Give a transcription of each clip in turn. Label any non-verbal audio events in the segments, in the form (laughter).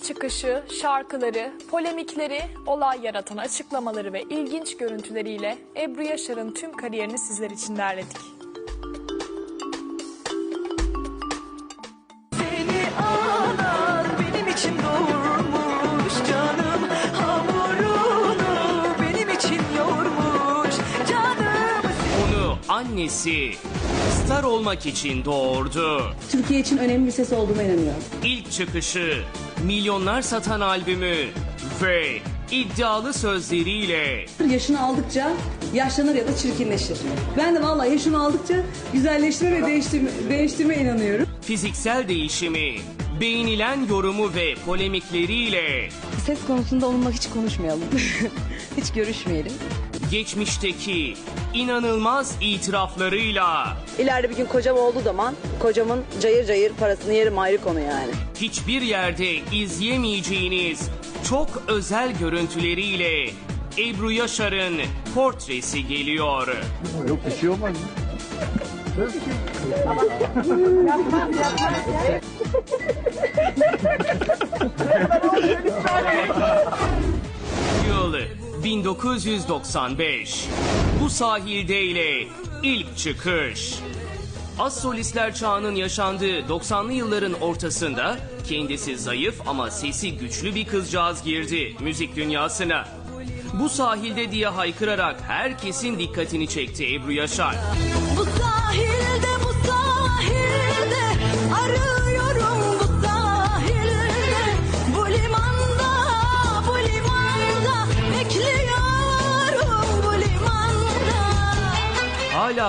İlk çıkışı, şarkıları, polemikleri, olay yaratan açıklamaları ve ilginç görüntüleriyle Ebru Yaşar'ın tüm kariyerini sizler için derledik. Seni anan benim için doğurmuş canım Hamurunu benim için yoğurmuş canım Onu annesi star olmak için doğurdu. Türkiye için önemli bir ses olduğuma inanıyorum. İlk çıkışı, milyonlar satan albümü ve iddialı sözleriyle Yaşını aldıkça yaşlanır ya da çirkinleşir. Ben de vallahi yaşımı aldıkça güzelleştirme ve değiştirme, değiştirme inanıyorum. fiziksel değişimi, beğenilen yorumu ve polemikleriyle Ses konusunda onunla hiç konuşmayalım. (laughs) hiç görüşmeyelim. Geçmişteki inanılmaz itiraflarıyla İleride bir gün kocam olduğu zaman kocamın cayır cayır parasını yerim ayrı konu yani. hiçbir yerde izleyemeyeceğiniz çok özel görüntüleriyle Ebru Yaşar'ın portresi geliyor. Yok bir şey olmaz. (laughs) Yıl 1995. Bu sahildeyle ilk çıkış. Az solistler çağının yaşandığı 90'lı yılların ortasında kendisi zayıf ama sesi güçlü bir kızcağız girdi müzik dünyasına. Bu sahilde diye haykırarak herkesin dikkatini çekti Ebru Yaşar.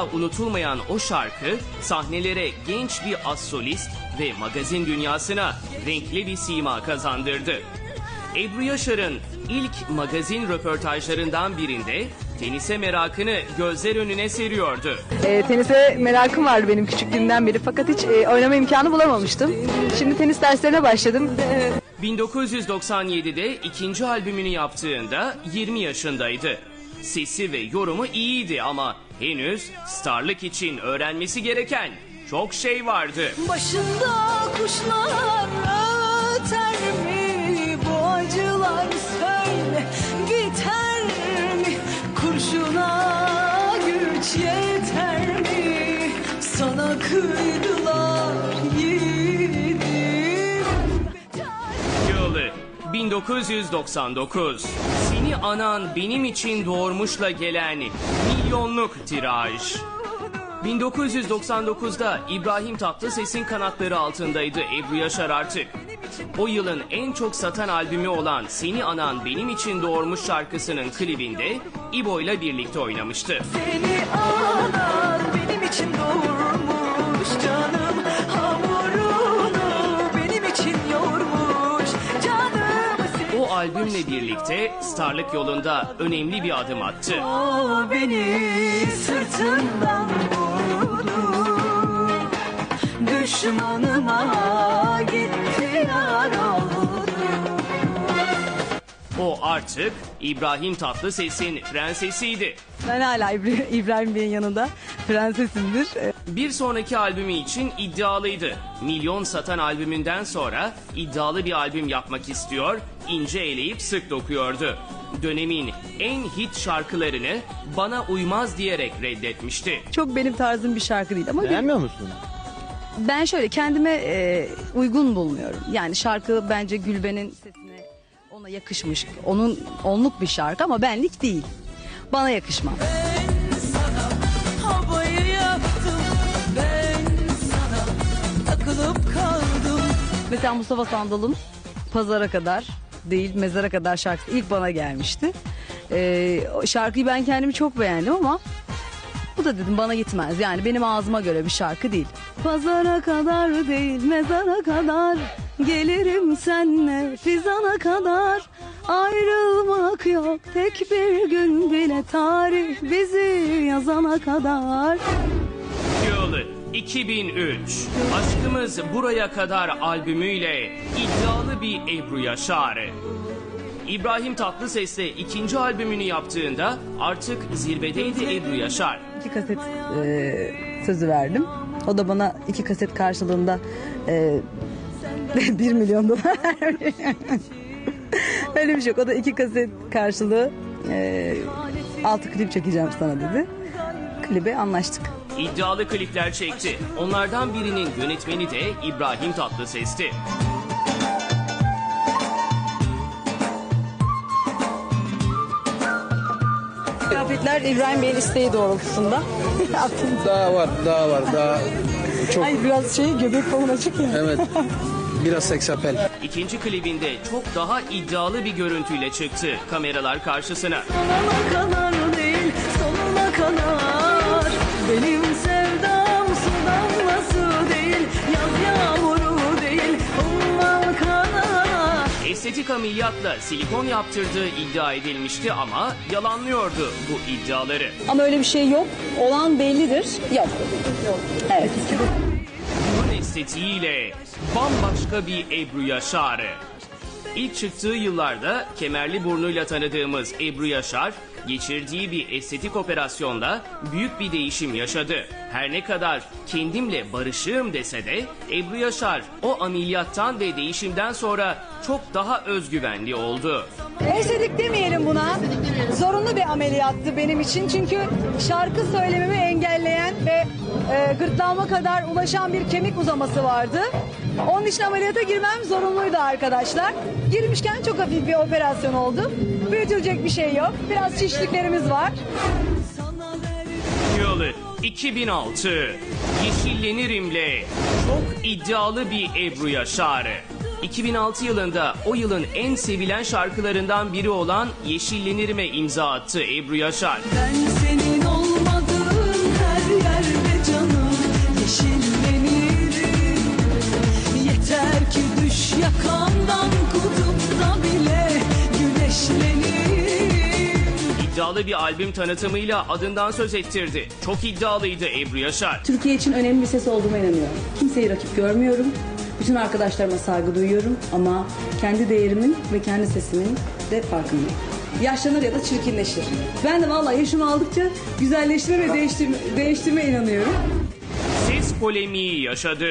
Unutulmayan o şarkı sahnelere genç bir az solist ve magazin dünyasına renkli bir sima kazandırdı. Ebru Yaşar'ın ilk magazin röportajlarından birinde tenise merakını gözler önüne seriyordu. E, tenise merakım vardı benim küçüklüğümden beri fakat hiç e, oynama imkanı bulamamıştım. Şimdi tenis derslerine başladım. 1997'de ikinci albümünü yaptığında 20 yaşındaydı. Sesi ve yorumu iyiydi ama henüz starlık için öğrenmesi gereken çok şey vardı. Başında kuşlar öter mi bu acılar söyle biter mi kurşuna güç yeter mi sana kıydılar yiğidim Yılı 1999. Anan benim için doğurmuşla gelen milyonluk tiraj. 1999'da İbrahim Tatlıses'in kanatları altındaydı Ebru Yaşar artık. O yılın en çok satan albümü olan Seni Anan Benim için Doğurmuş şarkısının klibinde İbo ile birlikte oynamıştı. Seni anan albümle birlikte starlık yolunda önemli bir adım attı. O beni sırtından vurdu Düşmanıma gitti yar oldu O artık İbrahim Tatlıses'in prensesiydi. Ben hala İbra- İbrahim Bey'in yanında prensesimdir. Bir sonraki albümü için iddialıydı. Milyon satan albümünden sonra iddialı bir albüm yapmak istiyor, ince eleyip sık dokuyordu. Dönemin en hit şarkılarını bana uymaz diyerek reddetmişti. çok benim tarzım bir şarkı değil ama Beğenmiyor musun? ben şöyle kendime e, uygun bulmuyorum. Yani şarkı bence Gülben'in sesine ona yakışmış. Onun onluk bir şarkı ama benlik değil. Bana yakışmaz. Havayı ben sana kaldım Mesela Mustafa Sandal'ın Pazara Kadar değil Mezara Kadar şarkısı ilk bana gelmişti. Ee, şarkıyı ben kendimi çok beğendim ama bu da dedim bana gitmez. Yani benim ağzıma göre bir şarkı değil. Pazara kadar değil mezara kadar Gelirim senle fizana kadar Ayrılmak yok tek bir gün bile Tarih bizi yazana kadar Yıl 2003. Aşkımız Buraya Kadar albümüyle iddialı bir Ebru Yaşar. İbrahim Tatlıses'le ikinci albümünü yaptığında artık zirvedeydi Ebru Yaşar. İki kaset e, sözü verdim. O da bana iki kaset karşılığında e, (laughs) 1 milyon dolar. (laughs) Öyle bir şey yok. O da iki kaset karşılığı e, altı klip çekeceğim sana dedi. Klibe anlaştık. İddialı klipler çekti. Onlardan birinin yönetmeni de İbrahim Tatlıses'ti. Kıyafetler İbrahim Bey'in isteği doğrultusunda. (laughs) Daha var, daha var, daha çok Ay biraz şey göbek falan açık ya. evet. (laughs) Biraz seksapel. İkinci klibinde çok daha iddialı bir görüntüyle çıktı kameralar karşısına. Sonuna kadar değil sonuna kadar Benim Estetik ameliyatla silikon yaptırdığı iddia edilmişti ama yalanlıyordu bu iddiaları. Ama öyle bir şey yok. Olan bellidir. Yok. Evet. Burun estetiğiyle bambaşka bir Ebru Yaşar'ı. İlk çıktığı yıllarda kemerli burnuyla tanıdığımız Ebru Yaşar, geçirdiği bir estetik operasyonda büyük bir değişim yaşadı. Her ne kadar kendimle barışığım dese de Ebru Yaşar o ameliyattan ve değişimden sonra çok daha özgüvenli oldu. Estetik demeyelim buna. Zorunlu bir ameliyattı benim için. Çünkü şarkı söylememi engelleyen ve e, gırtlağıma kadar ulaşan bir kemik uzaması vardı. Onun için ameliyata girmem zorunluydu arkadaşlar. Girmişken çok hafif bir operasyon oldu. Büyütülecek bir şey yok. Biraz şişliklerimiz var. Yılı 2006 Yeşillenirim'le çok iddialı bir Ebru Yaşar'ı. 2006 yılında o yılın en sevilen şarkılarından biri olan Yeşillenirim'e imza attı Ebru Yaşar. Ben İddialı bir albüm tanıtımıyla adından söz ettirdi. Çok iddialıydı Ebru Yaşar. Türkiye için önemli bir ses olduğuma inanıyorum. Kimseyi rakip görmüyorum. Bütün arkadaşlarıma saygı duyuyorum ama kendi değerimin ve kendi sesimin de farkındayım. Yaşlanır ya da çirkinleşir. Ben de vallahi yaşım aldıkça güzelleştirme ve değiştirme, değiştirme inanıyorum. Ses polemiği yaşadı.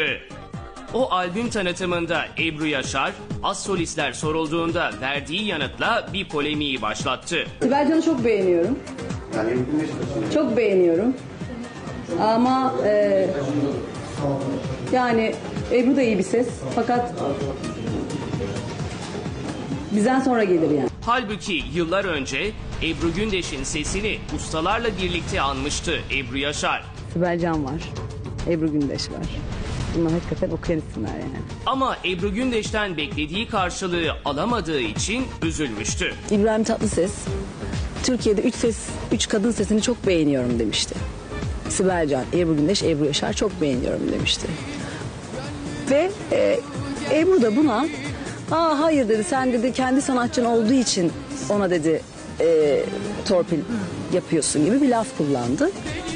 O albüm tanıtımında Ebru Yaşar, az solistler sorulduğunda verdiği yanıtla bir polemiği başlattı. Sibel Can'ı çok beğeniyorum. Çok beğeniyorum. Ama e, yani Ebru da iyi bir ses. Fakat bizden sonra gelir yani. Halbuki yıllar önce Ebru Gündeş'in sesini ustalarla birlikte anmıştı Ebru Yaşar. Sibel Can var. Ebru Gündeş var. Bunlar hakikaten okuyan isimler yani. Ama Ebru Gündeş'ten beklediği karşılığı alamadığı için üzülmüştü. İbrahim Tatlıses Türkiye'de üç ses, üç kadın sesini çok beğeniyorum demişti. Sibel Can, Ebru Gündeş, Ebru Yaşar çok beğeniyorum demişti. Ve e, Ebru da buna Aa, hayır dedi sen dedi kendi sanatçın olduğu için ona dedi e, torpil yapıyorsun gibi bir laf kullandı.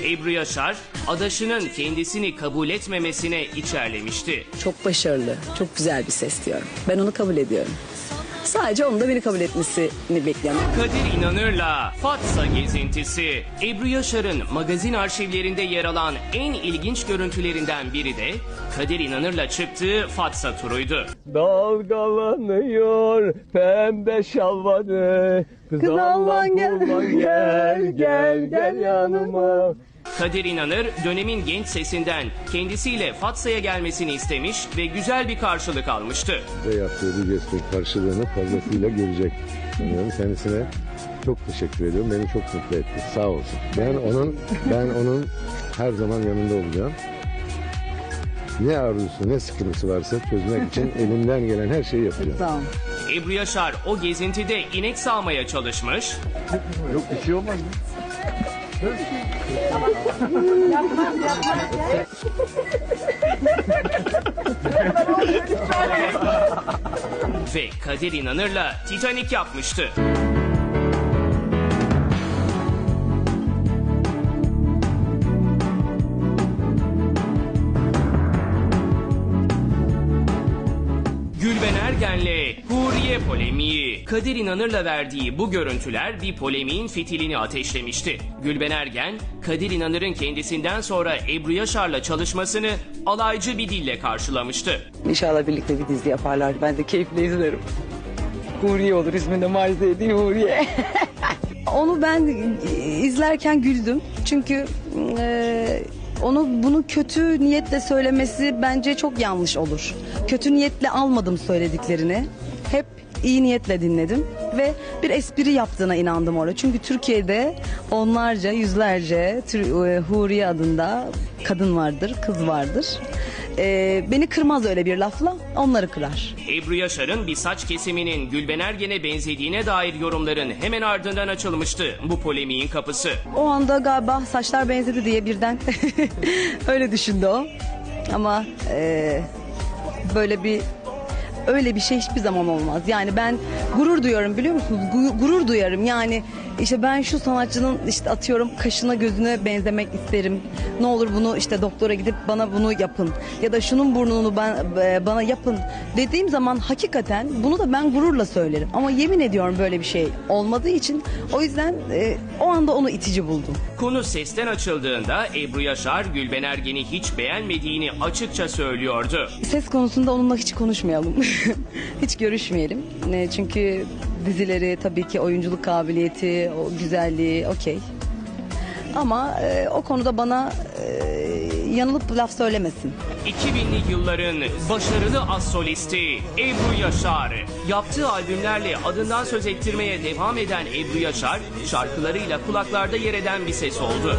Ebru Yaşar, adaşının kendisini kabul etmemesine içerlemişti. Çok başarılı, çok güzel bir ses diyorum. Ben onu kabul ediyorum. Sadece onun da beni kabul etmesini bekliyorum. Kadir İnanır'la Fatsa gezintisi. Ebru Yaşar'ın magazin arşivlerinde yer alan en ilginç görüntülerinden biri de Kadir İnanır'la çıktığı Fatsa turuydu. Dalgalanıyor pembe şalvarı Kız, (laughs) gel, gel gel gel yanıma Kadir İnanır dönemin genç sesinden kendisiyle Fatsa'ya gelmesini istemiş ve güzel bir karşılık almıştı. ve yaptığı bu gestin karşılığını fazlasıyla görecek. Sanıyorum kendisine çok teşekkür ediyorum. Beni çok mutlu etti. Sağ olsun. Ben onun ben onun her zaman yanında olacağım. Ne arzusu ne sıkıntısı varsa çözmek için (laughs) elimden gelen her şeyi yapacağım. Tamam. Ebru Yaşar o gezintide inek sağmaya çalışmış. Yok bir şey olmaz ve Kadir İnanır'la Titanic yapmıştı. Polemiği. Kadir İnanır'la verdiği bu görüntüler bir polemiğin fitilini ateşlemişti. Gülben Ergen, Kadir İnanır'ın kendisinden sonra Ebru Yaşar'la çalışmasını alaycı bir dille karşılamıştı. İnşallah birlikte bir dizi yaparlar. Ben de keyifle izlerim. Huriye olur isminde Marziye değil Huriye. (laughs) Onu ben e, izlerken güldüm. Çünkü e, onu bunu kötü niyetle söylemesi bence çok yanlış olur. Kötü niyetle almadım söylediklerini. Hep iyi niyetle dinledim ve bir espri yaptığına inandım orada. Çünkü Türkiye'de onlarca, yüzlerce e, Huriye adında kadın vardır, kız vardır. E, beni kırmaz öyle bir lafla, onları kırar. Ebru Yaşar'ın bir saç kesiminin Gülben Ergen'e benzediğine dair yorumların hemen ardından açılmıştı bu polemiğin kapısı. O anda galiba saçlar benzedi diye birden (laughs) öyle düşündü o. Ama e, böyle bir öyle bir şey hiçbir zaman olmaz. Yani ben gurur duyuyorum biliyor musunuz? Gu- gurur duyarım. Yani işte ben şu sanatçının işte atıyorum kaşına gözüne benzemek isterim. Ne olur bunu işte doktora gidip bana bunu yapın ya da şunun burnunu ben, e, bana yapın dediğim zaman hakikaten bunu da ben gururla söylerim. Ama yemin ediyorum böyle bir şey olmadığı için o yüzden e, o anda onu itici buldum. Konu sesten açıldığında Ebru Yaşar Gülben Ergen'i hiç beğenmediğini açıkça söylüyordu. Ses konusunda onunla hiç konuşmayalım. (laughs) hiç görüşmeyelim. Ne, çünkü dizileri tabii ki oyunculuk kabiliyeti, o güzelliği okey. Ama e, o konuda bana e, yanılıp laf söylemesin. 2000'li yılların başarılı az solisti Ebru Yaşar. Yaptığı albümlerle adından söz ettirmeye devam eden Ebru Yaşar, şarkılarıyla kulaklarda yer eden bir ses oldu.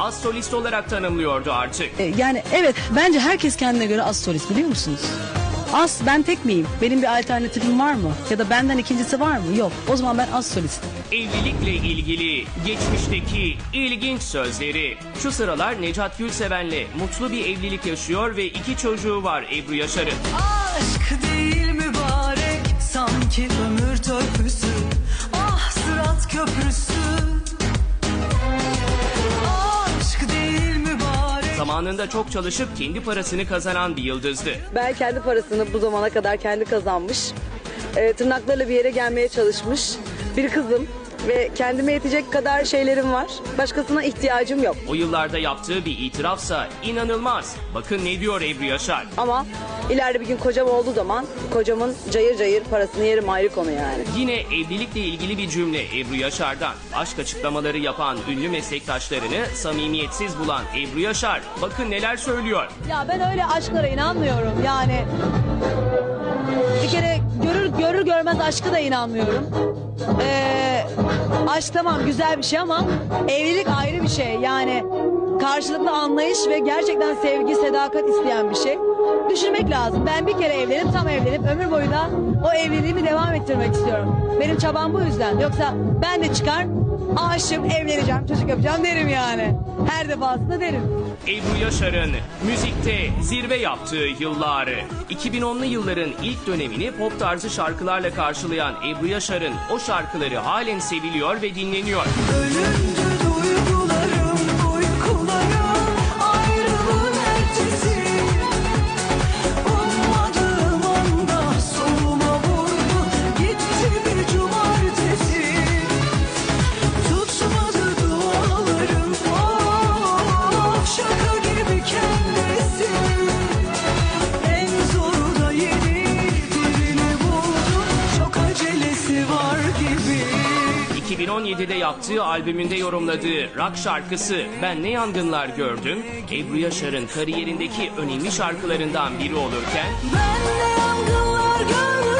Az solist olarak tanımlıyordu artık. E, yani evet bence herkes kendine göre az solist biliyor musunuz? Az ben tek miyim? Benim bir alternatifim var mı? Ya da benden ikincisi var mı? Yok. O zaman ben az solistim. Evlilikle ilgili geçmişteki ilginç sözleri. Şu sıralar Necat Gülseven'le mutlu bir evlilik yaşıyor ve iki çocuğu var Ebru Yaşar'ın. Aşk değil mübarek Sanki ömür törpüsü Ah sırat köprüsü Zamanında çok çalışıp kendi parasını kazanan bir yıldızdı. Ben kendi parasını bu zamana kadar kendi kazanmış. e, tırnaklarla bir yere gelmeye çalışmış bir kızım. Ve kendime yetecek kadar şeylerim var. Başkasına ihtiyacım yok. O yıllarda yaptığı bir itirafsa inanılmaz. Bakın ne diyor Ebru Yaşar. Ama ileride bir gün kocam olduğu zaman kocamın cayır cayır parasını yerim ayrı konu yani. Yine evlilikle ilgili bir cümle Ebru Yaşar'dan. Aşk açıklamaları yapan ünlü meslektaşlarını samimiyetsiz bulan Ebru Yaşar. Bakın neler söylüyor. Ya ben öyle aşklara inanmıyorum. Yani bir kere görür görür görmez aşkı da inanmıyorum. Ee, aşk tamam güzel bir şey ama evlilik ayrı bir şey. Yani karşılıklı anlayış ve gerçekten sevgi, sadakat isteyen bir şey. Düşünmek lazım. Ben bir kere evlenip tam evlenip ömür boyu da o evliliğimi devam ettirmek istiyorum. Benim çabam bu yüzden. Yoksa ben de çıkar aşığım, evleneceğim, çocuk yapacağım derim yani. Her defasında derim. Ebru Yaşar'ın müzikte zirve yaptığı yılları. 2010'lu yılların ilk dönemini pop tarzı şarkılarla karşılayan Ebru Yaşar'ın o şarkıları halen seviliyor ve dinleniyor. Ölümdü 2017'de yaptığı albümünde yorumladığı rock şarkısı Ben Ne Yangınlar Gördüm, Ebru Yaşar'ın kariyerindeki önemli şarkılarından biri olurken Ben ne yangınlar gördüm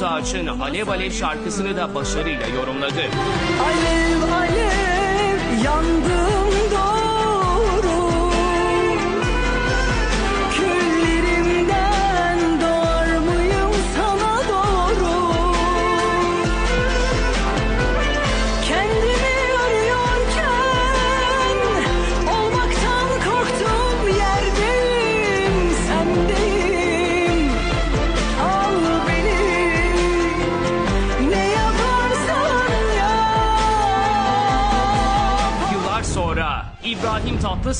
Feridun Düzağaç'ın Alev Alev şarkısını da başarıyla yorumladı. Alev alev yandım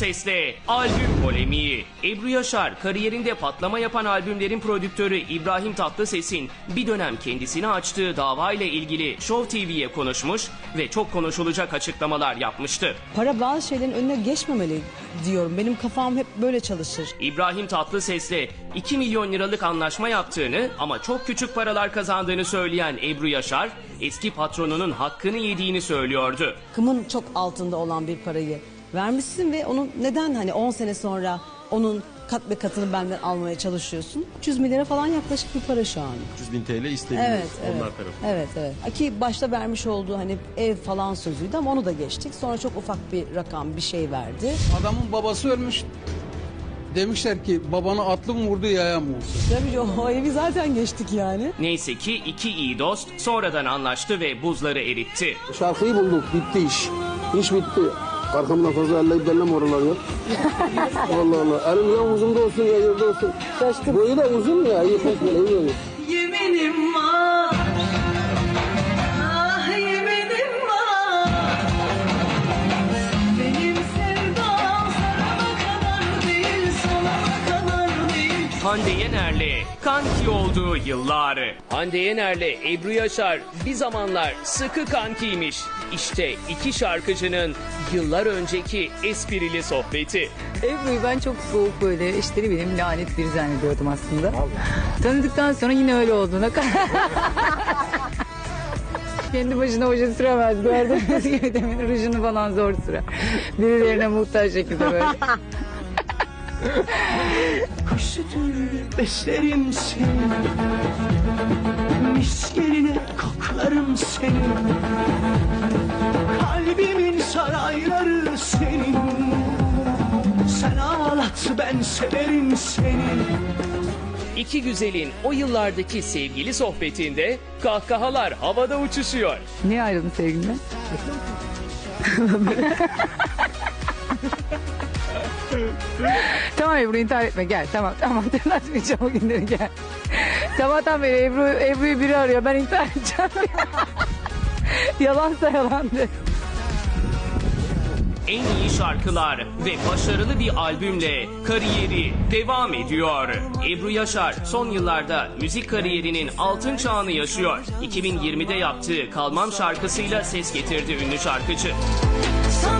Tatlıses'le albüm polemiği. Ebru Yaşar kariyerinde patlama yapan albümlerin prodüktörü İbrahim Tatlıses'in bir dönem kendisine açtığı dava ile ilgili Show TV'ye konuşmuş ve çok konuşulacak açıklamalar yapmıştı. Para bazı şeylerin önüne geçmemeli diyorum. Benim kafam hep böyle çalışır. İbrahim Tatlıses'le 2 milyon liralık anlaşma yaptığını ama çok küçük paralar kazandığını söyleyen Ebru Yaşar, eski patronunun hakkını yediğini söylüyordu. Hakkımın çok altında olan bir parayı vermişsin ve onun neden hani 10 sene sonra onun kat ve katını benden almaya çalışıyorsun? 300 milyara falan yaklaşık bir para şu an. 300 bin TL istemiyoruz Evet, evet. onlar tarafından. Evet, evet. Ki başta vermiş olduğu hani ev falan sözüydü ama onu da geçtik. Sonra çok ufak bir rakam bir şey verdi. Adamın babası ölmüş. Demişler ki babana atlı mı vurdu yaya mı vurdu? Tabii o evi zaten geçtik yani. Neyse ki iki iyi dost sonradan anlaştı ve buzları eritti. Şarkıyı bulduk bitti iş. İş bitti. Arkamdan fazla elleyip belleme oraları. (laughs) Allah Allah. Elim ya uzun olsun ya yerde olsun. Boyu da uzun ya. İyi kontrol ediyorum. Yeminim var Ah yeminim var Benim sevdam sana kadar değil Sana kadar değil Hande Yener'le kanki olduğu yıllar. Hande Yener'le Ebru Yaşar bir zamanlar sıkı kankiymiş. İşte iki şarkıcının yıllar önceki esprili sohbeti. Ebru'yu ben çok soğuk böyle işte ne bileyim lanet biri zannediyordum aslında. Tanıdıktan sonra yine öyle olduğuna (laughs) Kendi başına oje süremez. Gördüğünüz gibi demin rujunu falan zor sürer. Birilerine muhtaç şekilde böyle. (laughs) Sütünü beslerim seni Miskerine koklarım seni Kalbimin sarayları senin Sen ağlat ben severim seni İki güzelin o yıllardaki sevgili sohbetinde kahkahalar havada uçuşuyor. Niye ayrıldın sevgilimle? (laughs) (laughs) tamam Ebru intihar etme gel tamam tamam (laughs) hatırlatmayacağım o günleri gel. Sabahtan beri Ebru, Ebru'yu biri arıyor ben intihar edeceğim. (laughs) Yalansa yalandı. En iyi şarkılar ve başarılı bir albümle kariyeri devam ediyor. Ebru Yaşar son yıllarda müzik kariyerinin altın çağını yaşıyor. 2020'de yaptığı Kalmam şarkısıyla ses getirdi ünlü şarkıcı. Sana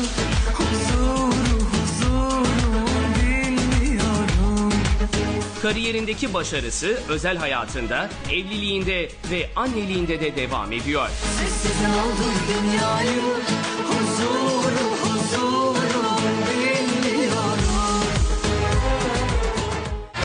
Kariyerindeki başarısı özel hayatında, evliliğinde ve anneliğinde de devam ediyor. Sessiz aldım dünyayı